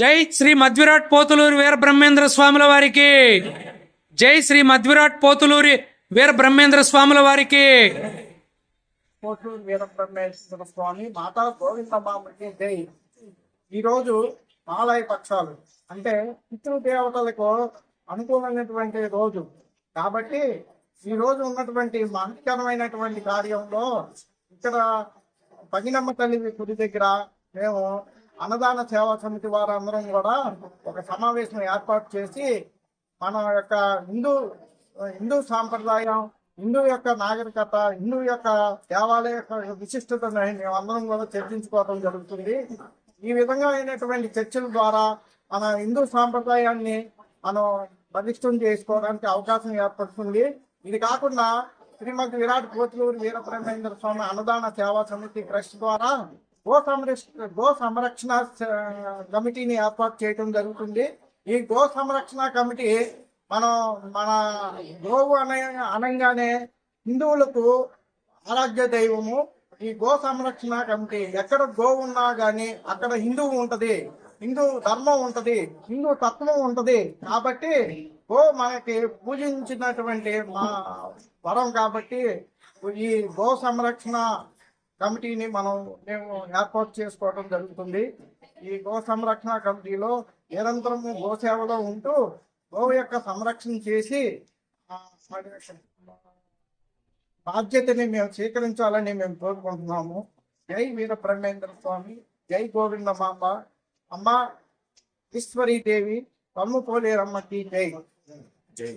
జై శ్రీ మధ్విరాట్ పోతులూరి వీర బ్రహ్మేంద్ర స్వాముల వారికి. జై శ్రీ మధ్విరాట్ పోతులూరి వీర బ్రహ్మేంద్ర స్వాముల వారికి. కోటూరు వీరబ్రహ్మేశ్వర స్వామి మాతా గోవిందమ్మాకి జై. ఈరోజు మాలయ పక్షాలు అంటే పితృదేవతలకు అనుకూలమైనటువంటి రోజు. కాబట్టి ఈ రోజు ఉన్నటువంటి మహత్కరమైనటువంటి కార్యంలో ఇక్కడ పగినమ్మ తల్లి గుడి దగ్గర మేము అన్నదాన సేవా సమితి వారందరం కూడా ఒక సమావేశం ఏర్పాటు చేసి మన యొక్క హిందూ హిందూ సాంప్రదాయం హిందూ యొక్క నాగరికత హిందూ యొక్క దేవాలయ యొక్క విశిష్టతను మేమందరం కూడా చర్చించుకోవడం జరుగుతుంది. ఈ విధంగా అయినటువంటి చర్చల ద్వారా మన హిందూ సాంప్రదాయాన్ని మనం బలిష్టం చేసుకోవడానికి అవకాశం ఏర్పడుతుంది. ఇది కాకుండా శ్రీమతి విరాట్ కోతులూరు వీరప్రమేంద్ర స్వామి అన్నదాన సేవా సమితి ట్రస్ట్ ద్వారా గో సంరక్ష గో సంరక్షణ కమిటీని ఏర్పాటు చేయడం జరుగుతుంది. ఈ గో సంరక్షణ కమిటీ మనం మన గోవు అనే అనగానే హిందువులకు ఆరాధ్య దైవము. ఈ గో సంరక్షణ కమిటీ ఎక్కడ గోవు ఉన్నా కానీ అక్కడ హిందువు ఉంటది. హిందూ ధర్మం ఉంటది. హిందూ తత్వం ఉంటది. కాబట్టి గో మనకి పూజించినటువంటి మా వరం కాబట్టి ఈ గో సంరక్షణ కమిటీని మనం మేము ఏర్పాటు చేసుకోవడం జరుగుతుంది. ఈ గో సంరక్షణ కమిటీలో నిరంతరము గోసేవలో ఉంటూ గోవు యొక్క సంరక్షణ చేసి బాధ్యతని మేము స్వీకరించాలని మేము కోరుకుంటున్నాము. జై వీర బ్రహ్మేంద్ర స్వామి జై గోవింద మాంబ అమ్మ ఈశ్వరీ దేవి పమ్ము పోలేరమ్మకి జై. జై.